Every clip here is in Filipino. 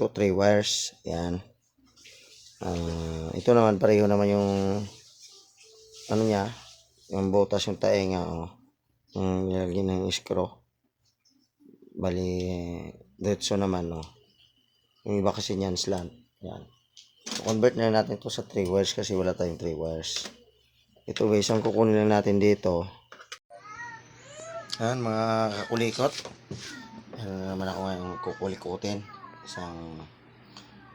ko 3 wires. Yan. Ah, ito naman pareho naman yung ano niya, yung butas yung taenga oh. Yung nilagyan ng screw. Bali diretso naman no. Yung iba kasi niyan slant. Yan. So, convert na natin to sa 3 wires kasi wala tayong 3 wires. Ito guys, ang kukunin lang natin dito. Yan mga kakulikot. Ano naman ako ngayon kukulikutin. Isang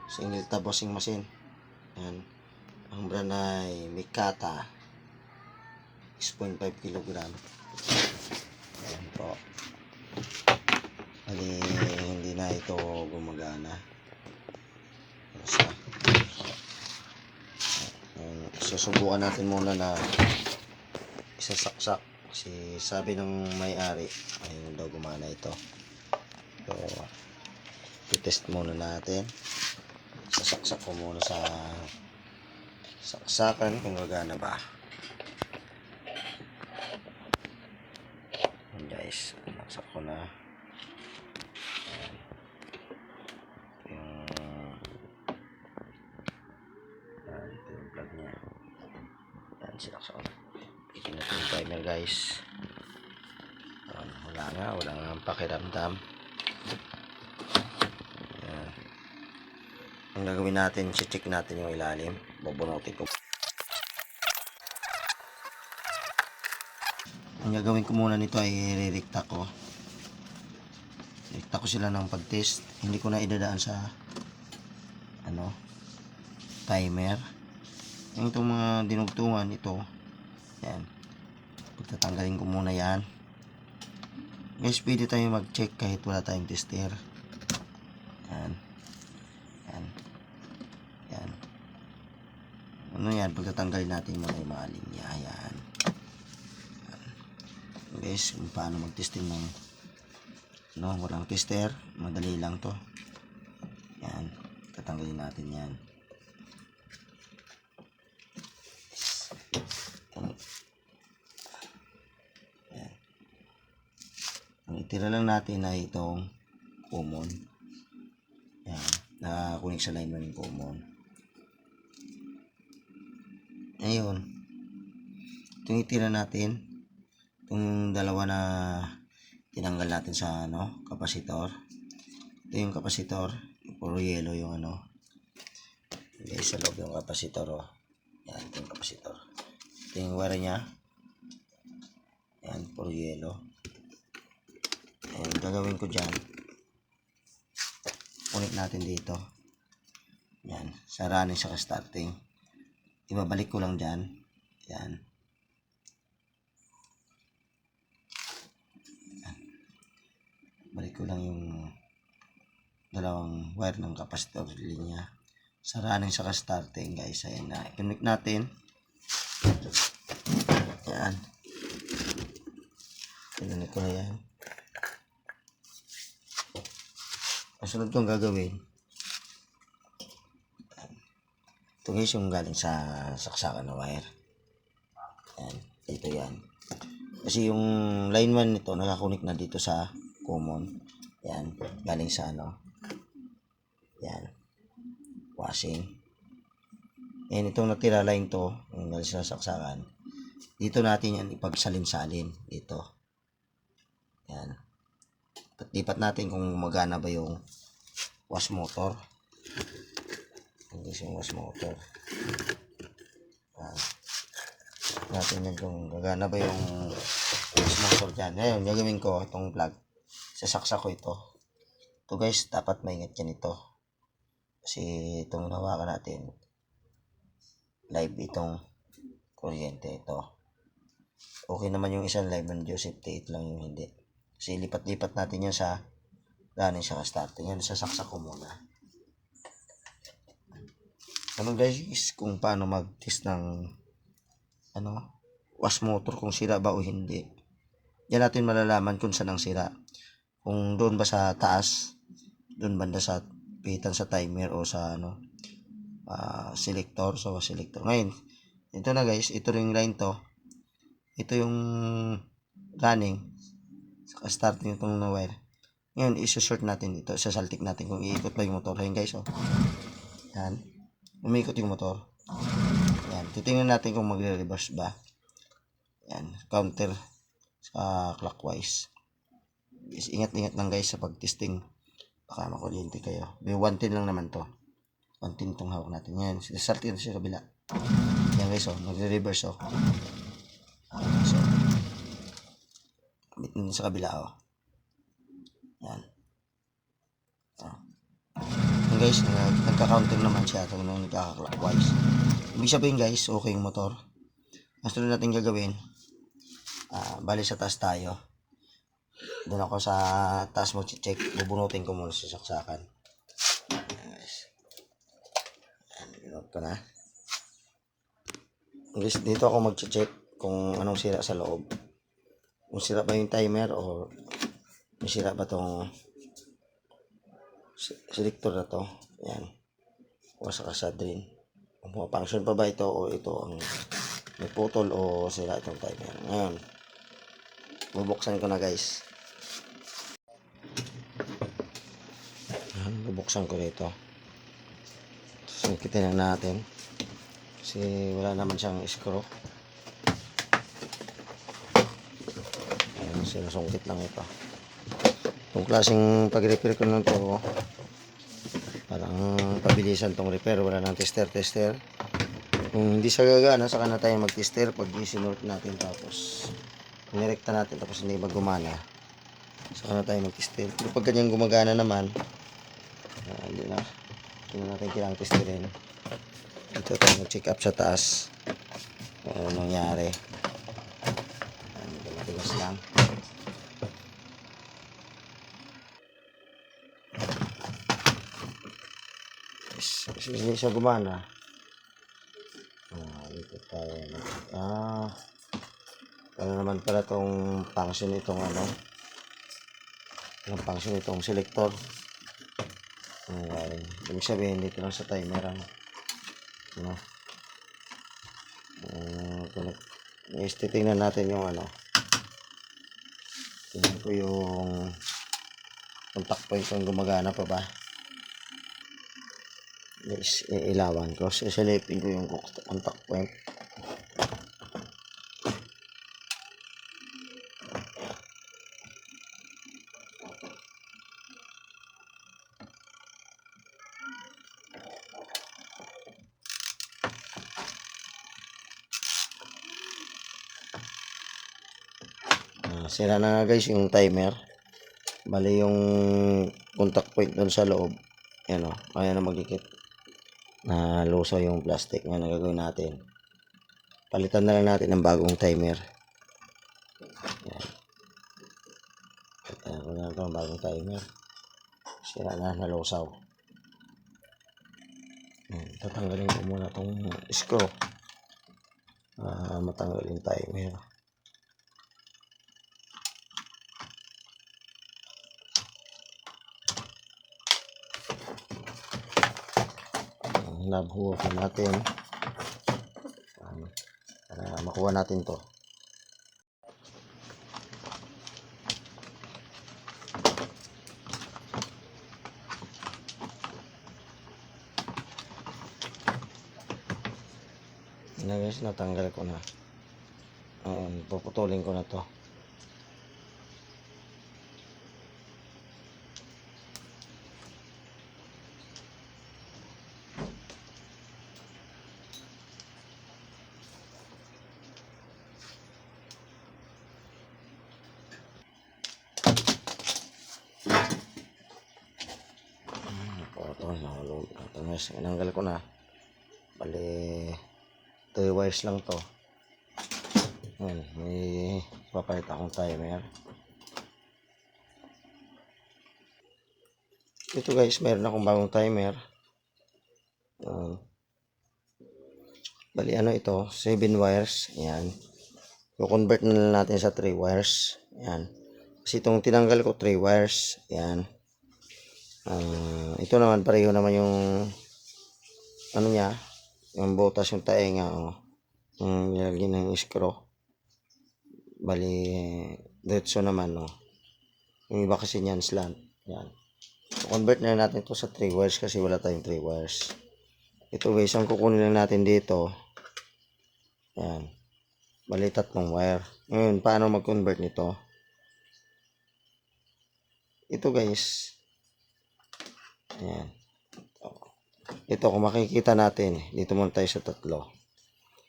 single tab washing machine. Yan. Ang brand ay Mikata. 6.5 kg. Yan po. Bali, hindi na ito gumagana. Basta. Susubukan natin muna na isasaksak. Kasi sabi ng may-ari, ayun daw gumana ito. So, test muna natin. Sasaksak ko muna sa saksakan kung gagana ba. Ayan guys, naksak ko na. Ito sinaksak na. Itin natin yung timer guys. Ayan, wala nga, wala nga ang pakiramdam. Ayan. Ang gagawin natin, check natin yung ilalim. Bubunutin ko. Ang gagawin ko muna nito ay ririkta ko. Rikta ko sila ng pag-test. Hindi ko na idadaan sa ano timer. Yung itong mga dinugtungan ito. Yan. Pagtatanggalin ko muna yan. Guys, pwede tayo mag-check kahit wala tayong tester. Yan. Yan. Ano yan? Pagtatanggalin natin muna yung mga linya. Yan. Yan. Guys, kung paano mag-testing ng no, walang tester. Madali lang to. Yan. Tatanggalin natin yan. Yan. Ang itira lang natin ay itong common. Yan. Nakakunik sa line ng common. Ngayon, itong itira natin, itong dalawa na tinanggal natin sa ano, kapasitor. Ito yung kapasitor, puro yellow yung ano. Guys, sa loob yung kapasitor oh. Yan, ito yung kapasitor. Ito yung wire niya. Yan, puro yellow. Ayan, gagawin ko dyan. Ulit natin dito. Yan, saranin sa starting. Ibabalik ko lang dyan. Yan. balik ko lang yung dalawang wire ng capacitor linya. Sa running sa starting guys. Ayan na. Connect natin. Yan. Connect ko na yan. Ang sunod kong gagawin ito guys yung galing sa saksakan na wire yan ito yan kasi yung line 1 nito nakakunik na dito sa common. Yan, galing sa ano. Yan. Washing. Yan, itong natira line to, yung galing sa saksakan. Dito natin yan ipagsalin-salin. Dito. Yan. Lipat natin kung magana ba yung wash motor. Yung wash motor. Yan. Natin yan kung gagana ba yung wash motor dyan. Ngayon, gagawin ko itong plug sasaksak ko ito. Ito guys, dapat maingat yan ito. Kasi itong nawakan natin, live itong kuryente ito. Okay naman yung isang live ng Joseph Tate lang yung hindi. Kasi lipat-lipat natin yan sa galing sa starting. Yan, sasaksak ko muna. Ano guys, kung paano mag-test ng ano, wash motor kung sira ba o hindi. Yan natin malalaman kung saan ang sira kung doon ba sa taas doon banda sa pitan sa timer o sa ano uh, selector so selector ngayon ito na guys ito ring line to ito yung running saka starting itong na wire Ngayon, isusort natin dito. Sasaltik natin kung iikot ba yung motor. Ayan guys, oh. Yan. Umiikot yung motor. Yan. Titingnan natin kung magre-reverse ba. Yan. Counter sa clockwise. Guys, ingat-ingat lang guys sa pag-testing. Baka makuryente kayo. May 110 lang naman to. 110 tong hawak natin. Yan. Sasaltik natin sa kabila. Yan guys, oh. Magre-reverse, oh. So, Bit sa kabila, oh. Yan. Oh. Yan guys, nag nagka-counter naman siya ito nung nagka-clockwise. Ibig sabihin guys, okay yung motor. Ang sunod natin gagawin, ah bali sa taas tayo. Doon ako sa taas mo check, bubunutin ko muna sa saksakan. Yan guys. Yan, binunot ko na. Guys, dito ako mag-check kung anong sira sa loob. Kung sira ba yung timer o may sira ba tong selector na to. Yan. O saka sa drain. Kung function pa ba ito o ito ang may putol o sira itong timer. Ngayon, bubuksan ko na guys. Yan, bubuksan ko dito. Sungkitin na natin. Kasi wala naman siyang screw. Ayan, sinusungkit lang ito. Itong klaseng pag-repair ko nun to, parang pabilisan tong repair. Wala nang tester-tester. Kung hindi siya gagana, saka na tayo mag-tester pag isinort natin tapos nirekta natin tapos hindi magumana. Saka na tayo mag-tester. Pero pag ganyan gumagana naman, ah, hindi na. Hindi na natin kailangang testerin. Dito tayo mag-check up sa taas. Ano nangyari. Medyo matigas lang. Hindi siya gumana. Ah, dito tayo. Ah, ano naman pala tong function itong ano? Yung function itong selector. Ayan. Ibig sabihin dito lang sa timer ano. No. Uh, connect. Is titingnan natin yung ano. Tingnan ko yung contact point kung gumagana pa ba. Guys, iilawan ko. Sisilipin ko yung contact point. Ah, sira na nga guys yung timer. Bali yung contact point doon sa loob. Yan o. Kaya na magdikit. Na lusaw yung plastic. Ngayon ang gagawin natin. Palitan na lang natin ng bagong timer. Yan. Palitan na lang bagong timer. Sira na nalusaw. Yan. Tatanggalin ko muna itong screw. Ah, matanggal yung timer. Ang nabuhok natin um, para makuha natin to na guys, natanggal ko na. Um, puputulin ko na to. Ito, ito, nahulog. Guys, inanggal ko na. Bali, 3 wires lang to. Yan, may papalit akong timer. Ito guys, meron akong bagong timer. Yan. Bali, ano ito? 7 wires. Yan. I-convert na natin sa 3 wires. Yan. Kasi itong tinanggal ko 3 wires. Yan. Ah, ito naman pareho naman yung ano niya, yung butas yung taenga oh. Yung nilagyan ng screw. Bali diretso naman no. Yung iba kasi niyan slant. Yan. So, convert na natin to sa 3 wires kasi wala tayong 3 wires. Ito guys, ang kukunin lang natin dito. Yan. Bali tatlong wire. Ngayon, paano mag-convert nito? Ito guys. Ayan. Ito, kung makikita natin, dito muna tayo sa tatlo.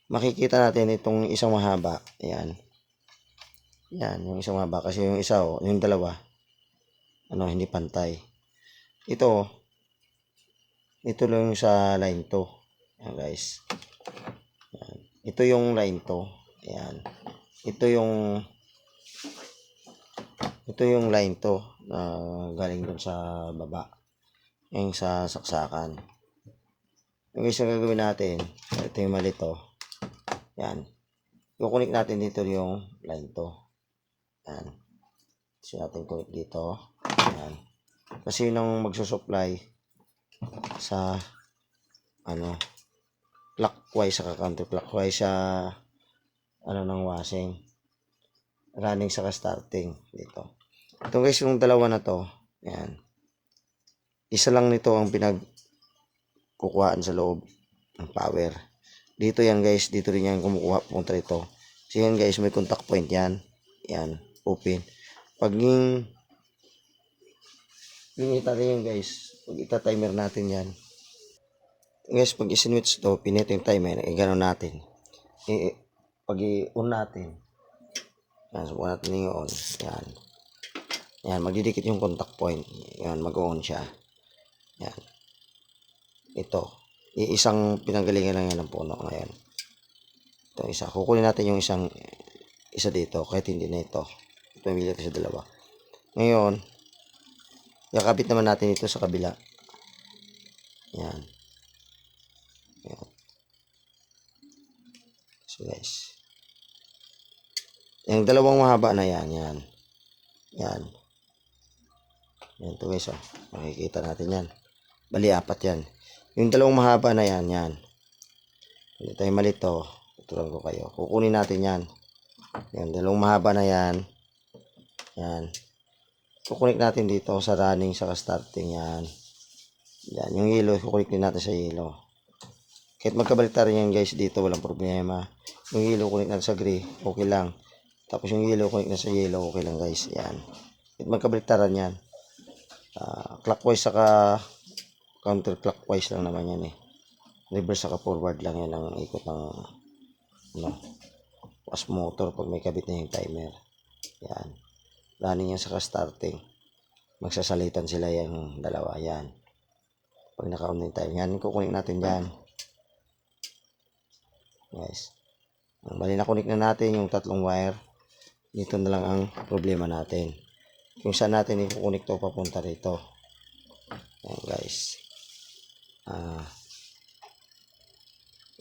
Makikita natin itong isang mahaba. Ayan. Yan, yung isang mahaba. Kasi yung isa, oh, yung dalawa, ano, hindi pantay. Ito, ito lang yung sa line to. Ayan, guys. Ayan. Ito yung line to. Ayan. Ito yung ito yung line to na galing dun sa baba. Yung sa saksakan. Yung isa gagawin natin, ito yung mali to. Yan. Kukunik natin dito yung line to. Yan. Gusto natin connect dito. Yan. Kasi yun ang magsusupply sa ano clockwise sa counterclockwise sa ano ng washing running sa starting dito ito guys yung dalawa na to yan isa lang nito ang pinag kukuhaan sa loob ng power. Dito yan guys. Dito rin yan kumukuha punta rito. So yan guys. May contact point yan. Yan. Open. Pag yung yung ita yan guys. Pag ita timer natin yan. Guys pag isinwitch to pinito yung timer eh gano'n natin. Eh, pag i-on natin. Yan subukan natin yung on yan. Yan magdidikit yung contact point. Yan mag-on siya. Yan ito iisang pinanggalingan lang yan ng puno ngayon ito isa kukunin natin yung isang isa dito kahit hindi na ito pamilya ito sa dalawa ngayon kakabit naman natin ito sa kabila yan So guys. Yung dalawang mahaba na yan, yan. Yan. Yan to guys, oh. Makikita natin yan. Bali, apat yan. Yung dalawang mahaba na yan, yan. Hindi tayo malito. Tuturuan ko kayo. Kukunin natin yan. Yan, dalawang mahaba na yan. Yan. Kukunik natin dito sa running, sa starting yan. Yan, yung yellow, kukunik din natin sa yellow. Kahit magkabaliktaran yan guys dito, walang problema. Yung yellow connect natin sa gray, okay lang. Tapos yung yellow connect na sa yellow, okay lang guys. Yan. Kahit magkabaliktaran yan. Uh, clockwise saka counterclockwise lang naman yan eh. Reverse saka forward lang yan ang ikot ng ano, was motor pag may kabit na yung timer. Yan. Running yan saka starting. Magsasalitan sila yung dalawa. Yan. Pag naka-on na yung time. Yan, kukunin natin dyan. Guys. Bali na connect na natin yung tatlong wire. Dito na lang ang problema natin. Kung saan natin i-connect to papunta rito. Ayan guys. Ah.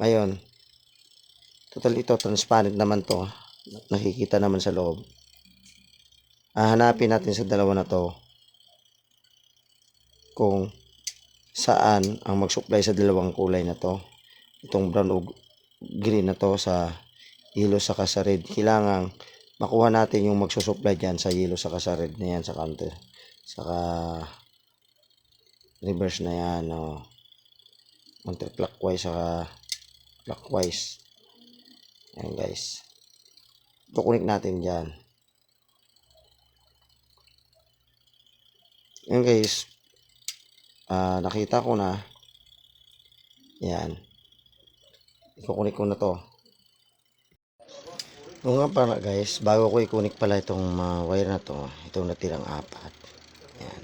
Ngayon, total ito transparent naman to. Nakikita naman sa loob. Ah, hanapin natin sa dalawa na to kung saan ang mag-supply sa dalawang kulay na to. Itong brown o green na to sa yellow sa sa red. Kailangan makuha natin yung magsusupply dyan sa yellow sa sa red na yan sa counter. Saka reverse na yan. Oh. Counterclockwise saka clockwise. Ayan guys. Kukunik natin dyan. Ayan guys. Ah, nakita ko na. Yan. Ikukunik ko na to. Oo nga pala guys, bago ko ikunik pala itong uh, wire na to, itong natirang apat. Yan.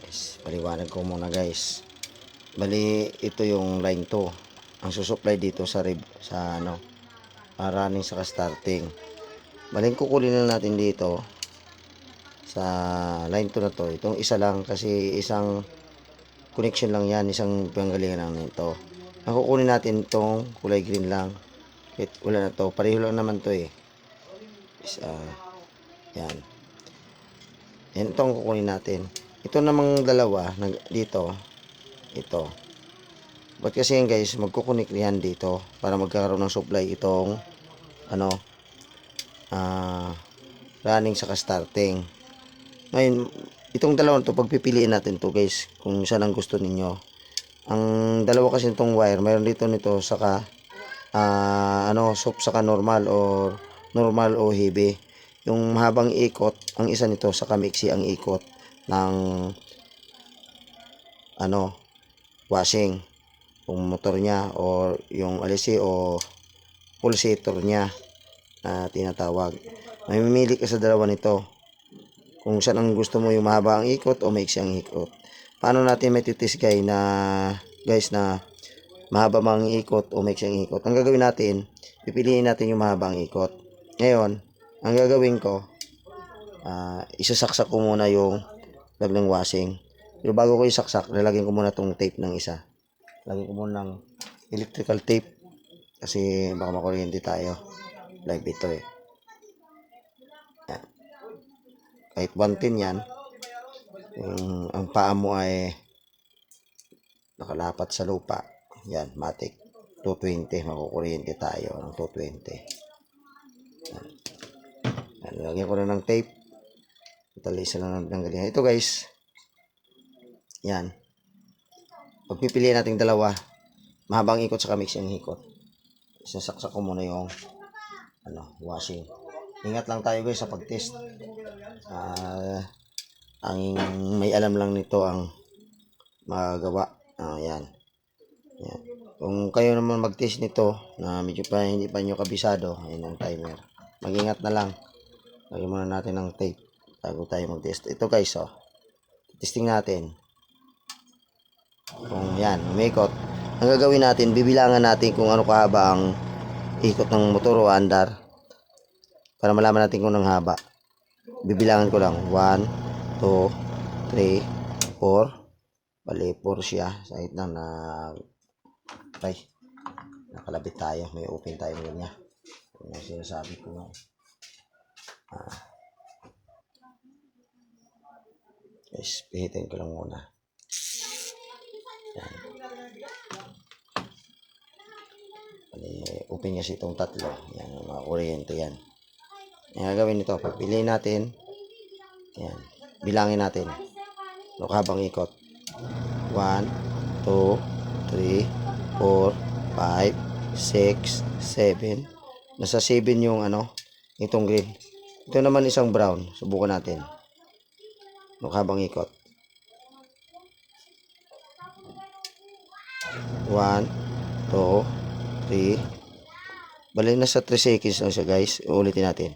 Yes, paliwanag ko muna guys. Bali, ito yung line to. Ang susupply dito sa rib, sa ano, uh, running sa starting. Bali, kukunin na natin dito sa line to na to. Itong isa lang kasi isang connection lang yan, isang panggalingan lang nito. Ang kukunin natin itong kulay green lang Wait, wala na to. Pareho lang naman to eh. Isa. Yan. Yan itong kukunin natin. Ito namang dalawa nag, dito. Ito. Ba't kasi yan guys, magkukunik yan dito para magkakaroon ng supply itong ano uh, running sa starting. Ngayon, itong dalawang to pagpipiliin natin to guys kung saan ang gusto ninyo. Ang dalawa kasi itong wire, mayroon dito nito saka ah, ano, soft saka normal or normal o heavy. Yung mahabang ikot, ang isa nito saka mixi ang ikot ng ano, washing kung motor niya or yung alisi o pulsator niya na tinatawag. Mamimili ka sa dalawa nito kung saan ang gusto mo yung mahaba ang ikot o maiksi ang ikot. Paano natin matitis guys na guys na mahaba mang ikot o maiksi ang ikot? Ang gagawin natin, pipiliin natin yung mahaba ang ikot. Ngayon, ang gagawin ko, ah isasaksak ko muna yung lag ng washing. Pero bago ko isaksak, lalagyan ko muna tong tape ng isa. Lagyan ko muna ng electrical tape kasi baka makuryente tayo. Live ito eh. Yan. Kahit 110 yan, yung, ang paa mo ay nakalapat sa lupa. Yan, matic. 220, makukuryente tayo ng 220. Yan. Yan, lagyan ko na ng tape. Talisa lang ng ganyan. Ito guys, yan. Pagpipilian natin dalawa, mahabang ikot sa mix yung ikot. Sasaksak ko muna yung ano, washing. Ingat lang tayo guys sa pag-test. Ah, ang may alam lang nito ang magagawa. Ah, yan. Yan. Kung kayo naman mag-test nito na medyo pa hindi pa nyo kabisado, ayun ang timer. Mag-ingat na lang. Lagyan muna natin ng tape bago tayo mag-test. Ito guys, oh. Testing natin. Kung yan, umikot. Ang gagawin natin, bibilangan natin kung ano kahaba ang ikot ng motor o andar. Para malaman natin kung anong haba. Bibilangan ko lang. 1, 2, 3, 4. Bali, 4 siya. Sa na na... Ay, nakalabit tayo. May open tayo ngayon niya. Yung sinasabi ko nga. Ah. Guys, pihitin ko lang muna. Bali, open kasi itong tatlo. Yan, mga kuryente yan. Ang gagawin nito, pagpiliin natin. Yan. Bilangin natin. Ano habang ikot? 1, 2, 3, 4, 5, 6, 7. Nasa 7 yung ano, itong green. Ito naman isang brown. Subukan natin. Ano habang ikot? 1, 2, 3. Bali na sa 3 seconds lang siya guys. Uulitin natin.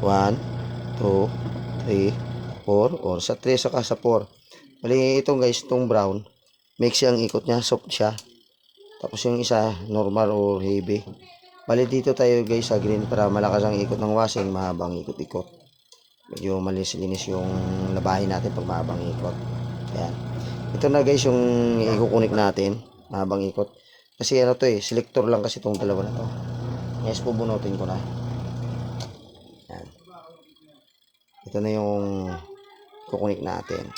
1, 2, 3, 4. Or sa 3 saka sa 4. Bali itong guys, itong brown. Mix ang ikot niya. Soft siya. Tapos yung isa, normal or heavy. Bali dito tayo guys sa green para malakas ang ikot ng washing. Mahabang ikot-ikot. Medyo malinis-linis yung labahin natin pag mahabang ikot. Ayan. Ito na guys yung ikukunik natin. Mahabang ikot. Kasi ano to eh, selector lang kasi itong dalawa na to. Yes, pubunutin ko na. Yan. Ito na yung kukunik natin.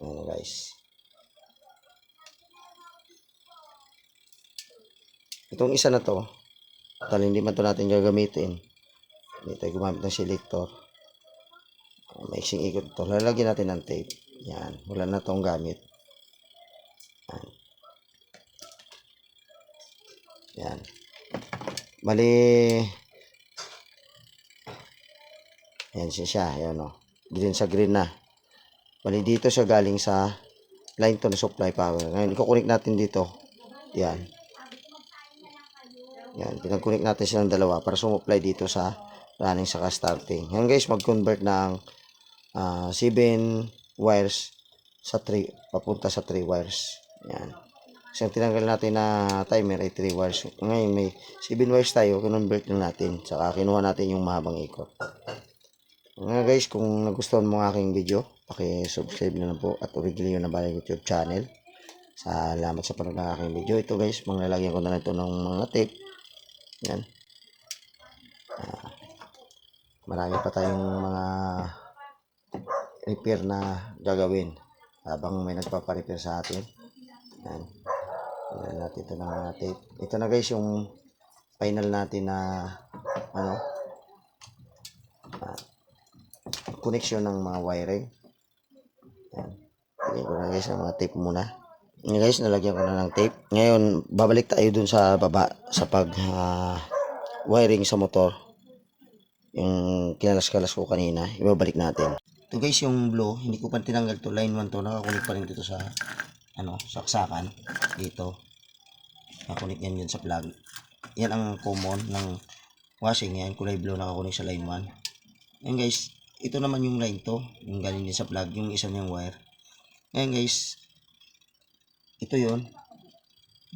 Ayan guys. Itong isa na to, dahil hindi man to natin gagamitin. Tayo gumamit ng selector. Mixing ikot to. Lalagyan natin ng tape. Yan. Wala na tong gamit. Yan. Yan. Bali. Yan siya siya. Yan o. Green sa green na. Bali dito siya galing sa line to na supply power. Ngayon, ikukunik natin dito. Yan. Yan. Pinag-connect natin silang dalawa para sumupply dito sa running saka starting. Yan guys, mag-convert ng ah 7 wires sa 3 papunta sa 3 wires. Yan. Kasi ang tinanggal natin na timer ay 3 wires. Ngayon may 7 wires tayo convert na natin. Saka kinuha natin yung mahabang ikot. Nga guys kung nagustuhan mo ang aking video paki-subscribe na lang po at original na balik youtube channel. Salamat sa panonood ng aking video. Ito guys manglalagyan ko na lang ito ng mga tape. Yan. Ah, marami pa tayong mga repair na gagawin habang may nagpapa-repair sa atin. Yan. Yan natin ito mga tape. Ito na guys yung final natin na ano, ah, connection ng mga wiring. Yan. Lagyan ko na guys ng mga tape muna. Ngayon guys, nalagyan ko na ng tape. Ngayon, babalik tayo dun sa baba sa pag ah, wiring sa motor. Yung kinalas-kalas ko kanina, ibabalik natin. Ito guys, yung blue, hindi ko pa tinanggal to. Line 1 to, nakakunik pa rin dito sa ano, saksakan. Dito. Nakakunik yan yun sa plug. Yan ang common ng washing yan. Kulay blue nakakunik sa line 1. Yan guys, ito naman yung line to. Yung galing din sa plug, yung isa niyang wire. Ngayon guys, ito yon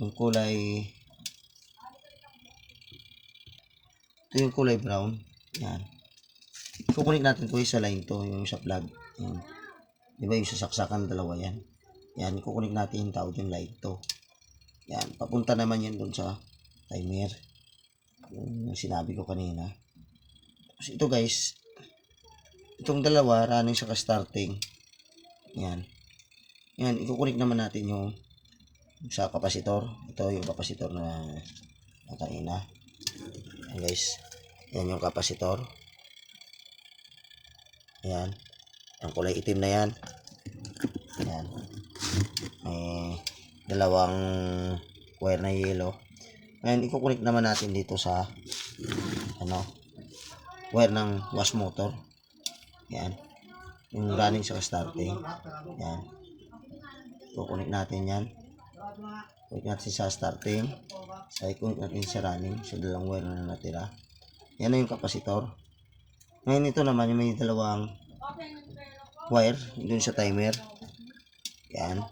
Yung kulay, ito yung kulay brown. Yan. Kukunik natin to sa line to, yung sa plug. Yan. Di ba yung sasaksakan dalawa yan? Yan, kukunik natin yung tawag yung light to. Yan, papunta naman yan dun sa timer. Yung sinabi ko kanina. Tapos ito guys, itong dalawa, running sa starting. Yan. Yan, ikukunik naman natin yung sa kapasitor. Ito yung kapasitor na, na kanina. Yan guys. Yan yung kapasitor. Yan. Ang kulay itim na yan. Yan. May dalawang wire na yellow. Ngayon, ikukunik naman natin dito sa ano, wire ng wash motor. Yan. Yung running sa starting. Yan. Kukunik natin yan. Kunik natin sa starting. Sa ikunik natin sa running. Sa dalawang wire na natira. Yan na yung kapasitor. Ngayon ito naman yung may dalawang wire dun sa timer. Yan.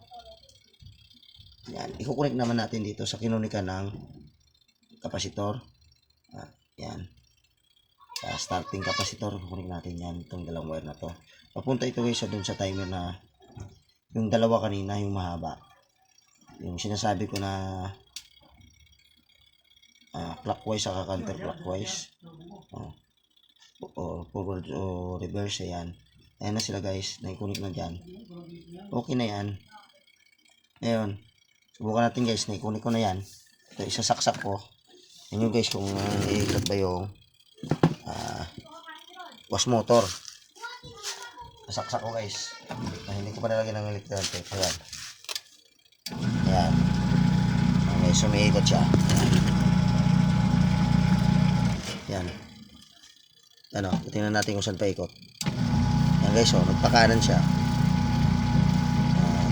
Yan. Ikukunik naman natin dito sa kinunikan ng kapasitor. Ah, yan. Sa starting kapasitor, kukunik natin yan. Itong dalawang wire na to. Papunta ito guys sa dun sa timer na yung dalawa kanina, yung mahaba. Yung sinasabi ko na ah, clockwise saka counterclockwise. Oh. O forward o reverse, ayan. Ayan na sila guys, naikunik na dyan. Okay na yan. Ngayon, subukan natin guys, naikunik ko na yan. Ito, isasaksak ko. Yan yung guys, kung uh, iikot ba yung ah, wash motor. Nasaksak ko guys. Ah, hindi ko pa nalagyan ng electrical tape. Ayan. Ayan. Okay, sumiikot siya. Ayan. Yan. Ano, tingnan natin kung saan paikot. Yan guys, oh, nagpakanan siya. Ayan.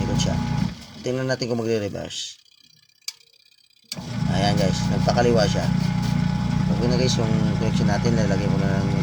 Ikot siya. Tingnan natin kung magre-reverse. Ayan guys, nagpakaliwa siya. Okay na guys, yung connection natin, lalagay ko na ng